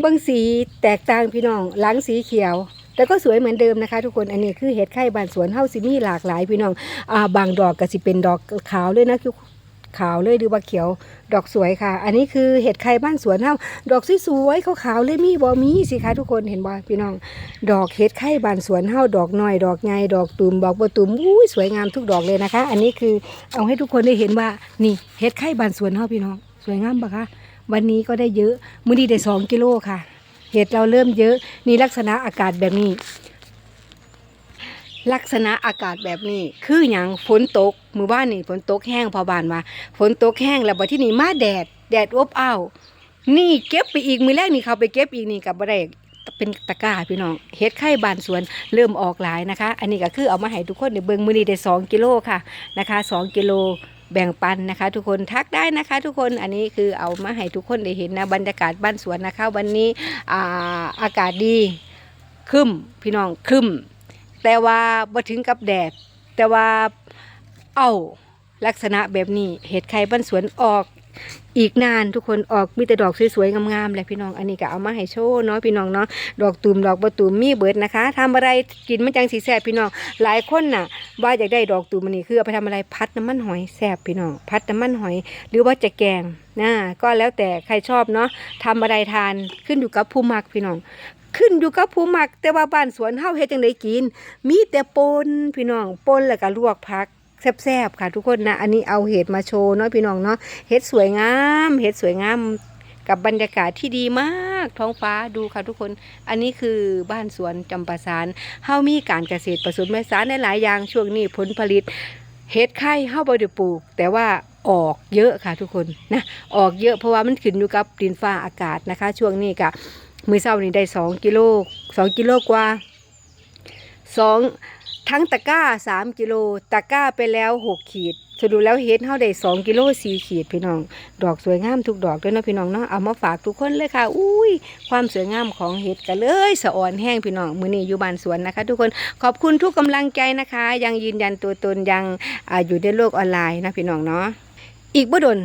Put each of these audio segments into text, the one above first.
เบิ้งสีแตกต่างพี่น้องหลังสีเขียว แต่ก็สวยเหมือนเดิมนะคะ ทุกคนอันนี้คือเห็ดไข่บานสวนเฮาสิมีหลากหลายพี่น้องอ่าบางดอกก็สิเป็นดอกขาวเลยนะคือขาวเลยหรือว่าเขียวดอกสวยค่ะ อันนี้คือเห็ดไข่บ้านสวนเฮาดอกสวยๆขาวๆเลยมีบ่มีสิคะทุกคนเห็นบ่พี่น้อง ดอกเห็ดไข่บ้านสวนเฮาดอกน้อยดอกใหญ่ดอกตุ่มดอกบ่ตุ่มอุ้ยสวยงามทุกดอกเลยนะคะ อันนี้คือเอาให้ทุกคนได้เห็นว่านี่เห็ดไข่บ้านสวนเฮาพี่น้อง สวยงามปะคะ วันนี้ก็ได้เยอะมื้อนี้ได้สองกิโลค่ะ เห็ดเราเริ่มเยอะนี่ลักษณะอากาศแบบนี้ ลักษณะอากาศแบบนี้ คืออย่างฝนตกมือบ้านนี่ฝนตกแห้งพอบานมาฝนตกแห้งแล้วบัดที่นี่มาแดด แดดอบอ้าวนี่เก็บไปอีกมือแรกนี่เขาไปเก็บอีกนี่กับบ่ได้เป็นตะกร้าพี่น้องเห็ดไข่บานสวนเริ่มออกหลายนะคะ อันนี้ก็คือเอามาให้ทุกคนในเบิงมือนี้ได้สองกิโลค่ะนะคะสองกิโล แบ่งปันนะคะ ทุกคนทักได้นะคะ ทุกคนอันนี้คือเอามาให้ทุกคนได้เห็นนะบรรยากาศบ้านสวนนะคะ วันนี้อาอากาศดีคึมพี่น้องคึมแต่ว่าบ่ถึงกับแดด แต่ว่าเอ้าลักษณะแบบนี้เห็ดไข่บ้านสวนออก อีกนานทุกคนออกมีแต่ดอกสวยๆงามๆเลยพี่น้องอันนี้ก็เอามาให้โชว์เนาะพี่น้องเนาะดอกตูมดอกประตูมมีเบิดนะคะทำอะไรกินมันจังสีแซ่บพี่น้องหลายคนน่ะ ว่าอยากได้ดอกตูมอันนี้คือเอาไปทำอะไรพัดน้ำมันหอยแซ่บพี่น้องพัดน้ำมันหอย หรือว่าจะแกงนะก็แล้วแต่ใครชอบเนาะทำอะไรทานขึ้นอยู่กับผู้มักพี่น้องขึ้นอยู่กับผู้มักแต่ว่าบ้านสวนเฮาเฮ็ดจังไดกิน มีแต่ปนพี่น้องปนแล้วก็ลวกผัก แซ่บๆค่ะทุกคนนะ อันนี้เอาเห็ดมาโชว์เนาะพี่น้องเนาะเห็ดสวยงามเห็ดสวยงามกับบรรยากาศที่ดีมากท้องฟ้าดูค่ะทุกคน อันนี้คือบ้านสวนจำปาสารเฮามีการเกษตรผสมผสานในหลายอย่างช่วงนี้ผลผลิตเห็ดไข่เฮาบ่ได้ปลูก แต่ว่าออกเยอะค่ะทุกคนนะออกเยอะเพราะว่ามันขึ้นอยู่กับดินฟ้าอากาศนะคะ ช่วงนี้ก็มื้อเช้านี้ได้สองกิโลสองกิโลกว่าสอง ทั้งตะกร้าสามกิโลตะกร้าไปแล้วหกขีดสรุปแล้วเฮ็ดเฮาได้สองกิโลสี่ขีดพี่น้อง ดอกสวยงามทุกดอกด้วยนะพี่น้องเนาะเอามาฝากทุกคนเลยค่ะ อุ้ย ความสวยงามของเห็ดกันเลยสะอ่อนแห้งพี่น้องมื้อนี้อยู่บ้านสวนนะคะ ทุกคนขอบคุณทุกกำลังใจนะคะ ยังยืนยันตัวตนยังออยู่ในโลกออนไลน์นะพี่น้องเนาะอีกบ่ดน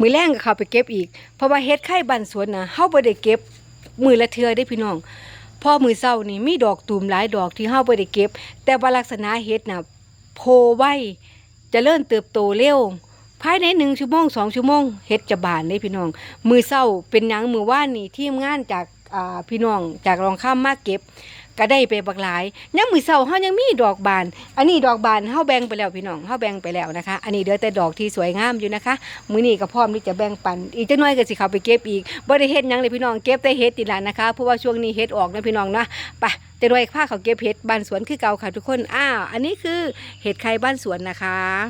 มือแรงก็เข้าไปเก็บอีก เพราะว่าเฮ็ดไข่บ้านสวนนะเฮาบ่ได้เก็บมือละเทือได้พี่น้อง พ่อมือเช้านี่มีดอกตูมหลายดอกที่เฮาบ่ได้เก็บ แต่ว่าลักษณะเฮ็ดน่ะโพไว้จะเริ่มเติบโตเร็วภายในหนึ่งชั่วโมงสองชั่วโมงเฮ็ดจะบานเลยพี่น้อง มือเศร้าเป็นหยังมือว่านนี่ทีมงานจากพี่น้องจากรองข้ามมาเก็บ ก็ได้ไปบักหลายยังมือเศร้าเฮายังมีดอกบาน อันนี้ดอกบานเฮาแบ่งไปแล้วพี่น้องเฮาแบ่งไปแล้วนะคะ อันนี้เหลือแต่ดอกที่สวยงามอยู่นะคะ มื้อนี้ก็พร้อมที่จะแบ่งปัน อีกจักหน่อยก็สิเขาไปเก็บอีกบ่ได้เฮ็ดหยังเลยพี่น้องเก็บแต่เฮ็ดติดละนะคะเพราะว่าช่วงนี้เฮ็ดออกนะพี่น้องนะไปจะด้วยพาเขาเก็บเฮ็ดบ้านสวนคือเก่าค่ะทุกคนอ้าวอันนี้คือเห็ดไข่บ้านสวนนะคะ